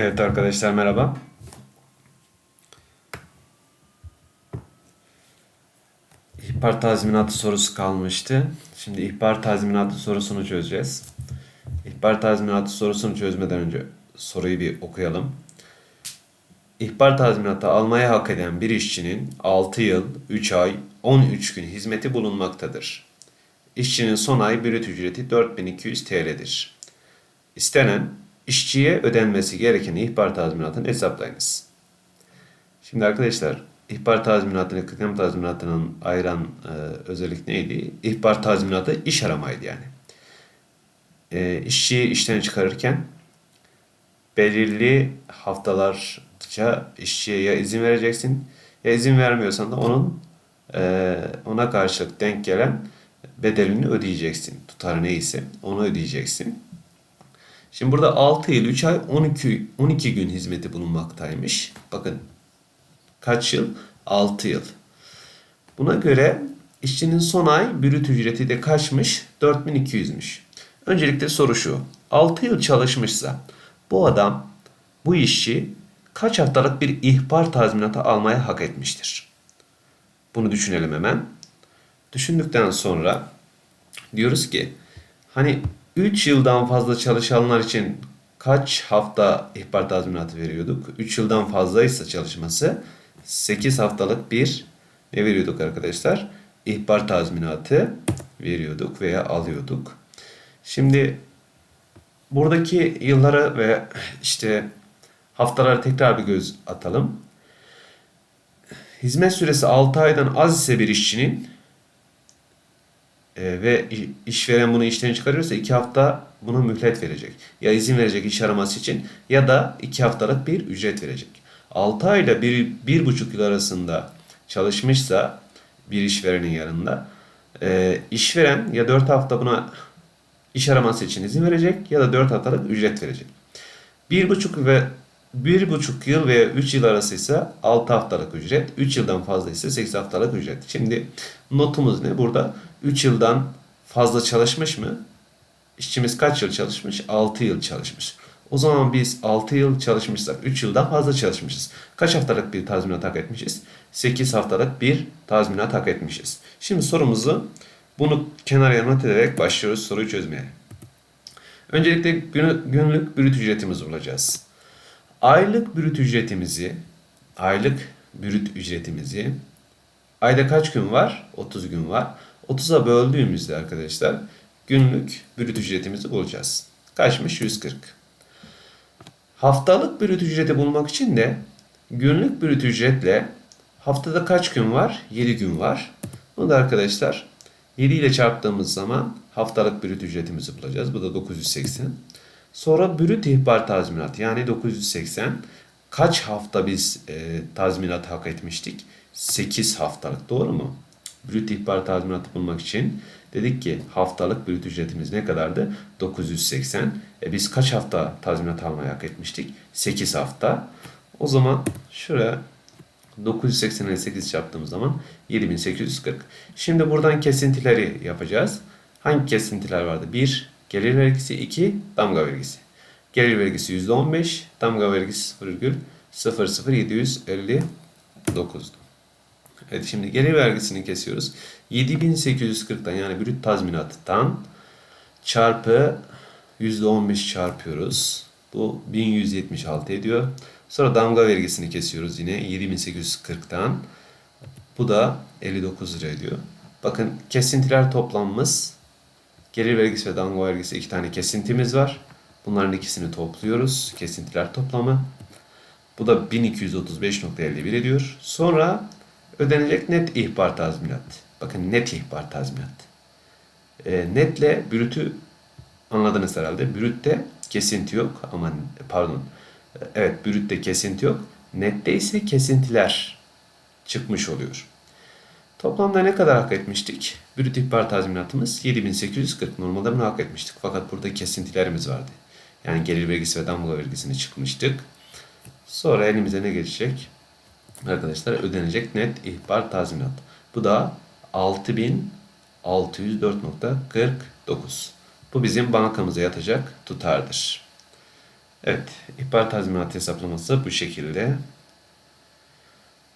Evet arkadaşlar merhaba. İhbar tazminatı sorusu kalmıştı. Şimdi ihbar tazminatı sorusunu çözeceğiz. İhbar tazminatı sorusunu çözmeden önce soruyu bir okuyalım. İhbar tazminatı almaya hak eden bir işçinin 6 yıl, 3 ay, 13 gün hizmeti bulunmaktadır. İşçinin son ay brüt ücreti 4200 TL'dir. İstenen işçiye ödenmesi gereken ihbar tazminatını hesaplayınız. Şimdi arkadaşlar ihbar tazminatını kıdem tazminatının ayıran e, özellik neydi? İhbar tazminatı iş aramaydı yani. E, işçiyi işten çıkarırken belirli haftalarca işçiye ya izin vereceksin ya izin vermiyorsan da onun e, ona karşılık denk gelen bedelini ödeyeceksin. Tutarı neyse onu ödeyeceksin. Şimdi burada 6 yıl 3 ay 12, 12 gün hizmeti bulunmaktaymış. Bakın kaç yıl? 6 yıl. Buna göre işçinin son ay brüt ücreti de kaçmış? 4200'müş. Öncelikle soru şu. 6 yıl çalışmışsa bu adam, bu işçi kaç haftalık bir ihbar tazminatı almaya hak etmiştir? Bunu düşünelim hemen. Düşündükten sonra diyoruz ki hani 3 yıldan fazla çalışanlar için kaç hafta ihbar tazminatı veriyorduk? 3 yıldan fazlaysa çalışması 8 haftalık bir ne veriyorduk arkadaşlar? İhbar tazminatı veriyorduk veya alıyorduk. Şimdi buradaki yılları ve işte haftaları tekrar bir göz atalım. Hizmet süresi 6 aydan az ise bir işçinin e, ve işveren bunu işten çıkarıyorsa 2 hafta buna mühlet verecek. Ya izin verecek iş araması için ya da 2 haftalık bir ücret verecek. 6 ayla 1,5 yıl arasında çalışmışsa bir işverenin yanında e, işveren ya 4 hafta buna iş araması için izin verecek ya da 4 haftalık ücret verecek. 1,5 ve 1,5 yıl veya 3 yıl arası ise 6 haftalık ücret, 3 yıldan fazla ise 8 haftalık ücret. Şimdi notumuz ne? Burada 3 yıldan fazla çalışmış mı? İşçimiz kaç yıl çalışmış? 6 yıl çalışmış. O zaman biz 6 yıl çalışmışsak 3 yıldan fazla çalışmışız. Kaç haftalık bir tazminat hak etmişiz? 8 haftalık bir tazminat hak etmişiz. Şimdi sorumuzu bunu kenara not ederek başlıyoruz soruyu çözmeye. Öncelikle günlük brüt ücretimizi bulacağız. Aylık brüt ücretimizi aylık brüt ücretimizi ayda kaç gün var? 30 gün var. 30'a böldüğümüzde arkadaşlar günlük brüt ücretimizi bulacağız. Kaçmış? 140. Haftalık brüt ücreti bulmak için de günlük brüt ücretle haftada kaç gün var? 7 gün var. Bunu da arkadaşlar 7 ile çarptığımız zaman haftalık brüt ücretimizi bulacağız. Bu da 980. Sonra brüt ihbar tazminat yani 980. Kaç hafta biz e, tazminat hak etmiştik? 8 haftalık doğru mu? Brüt ihbar tazminatı bulmak için dedik ki haftalık brüt ücretimiz ne kadardı? 980. E biz kaç hafta tazminat almaya hak etmiştik? 8 hafta. O zaman şuraya 980 ile 8 çarptığımız zaman 7840. Şimdi buradan kesintileri yapacağız. Hangi kesintiler vardı? 1. Gelir vergisi 2. Damga vergisi. Gelir vergisi %15. Damga vergisi 0,00759'du. Evet şimdi gelir vergisini kesiyoruz. 7840'dan yani brüt tazminattan çarpı %15 çarpıyoruz. Bu 1176 ediyor. Sonra damga vergisini kesiyoruz yine 7840'tan. Bu da 59 lira ediyor. Bakın kesintiler toplamımız gelir vergisi ve damga vergisi iki tane kesintimiz var. Bunların ikisini topluyoruz. Kesintiler toplamı. Bu da 1235.51 ediyor. Sonra ödenecek net ihbar tazminat. Bakın net ihbar tazminat. E, netle brütü anladınız herhalde. Brütte kesinti yok ama pardon. Evet brütte kesinti yok. Nette ise kesintiler çıkmış oluyor. Toplamda ne kadar hak etmiştik? Brüt ihbar tazminatımız 7840. Normalde bunu hak etmiştik. Fakat burada kesintilerimiz vardı. Yani gelir vergisi ve damga vergisini çıkmıştık. Sonra elimize ne geçecek? Arkadaşlar ödenecek net ihbar tazminat. Bu da 6604.49. Bu bizim bankamıza yatacak tutardır. Evet, ihbar tazminatı hesaplaması bu şekilde.